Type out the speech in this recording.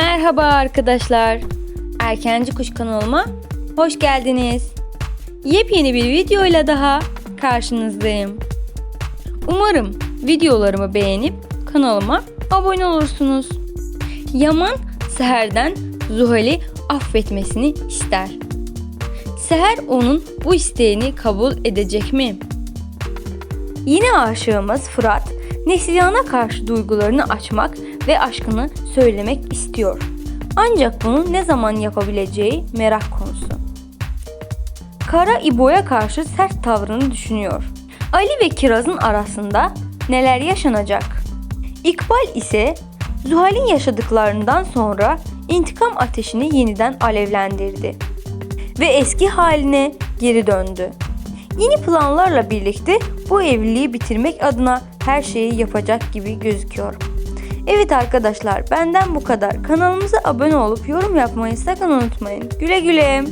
Merhaba arkadaşlar. Erkenci Kuş kanalıma hoş geldiniz. Yepyeni bir videoyla daha karşınızdayım. Umarım videolarımı beğenip kanalıma abone olursunuz. Yaman Seher'den Zuhal'i affetmesini ister. Seher onun bu isteğini kabul edecek mi? Yine aşığımız Fırat, Neslihan'a karşı duygularını açmak ve aşkını söylemek istiyor. Ancak bunu ne zaman yapabileceği merak konusu. Kara İbo'ya karşı sert tavrını düşünüyor. Ali ve Kiraz'ın arasında neler yaşanacak? İkbal ise Zuhal'in yaşadıklarından sonra intikam ateşini yeniden alevlendirdi ve eski haline geri döndü. Yeni planlarla birlikte bu evliliği bitirmek adına her şeyi yapacak gibi gözüküyor. Evet arkadaşlar benden bu kadar. Kanalımıza abone olup yorum yapmayı sakın unutmayın. Güle güle.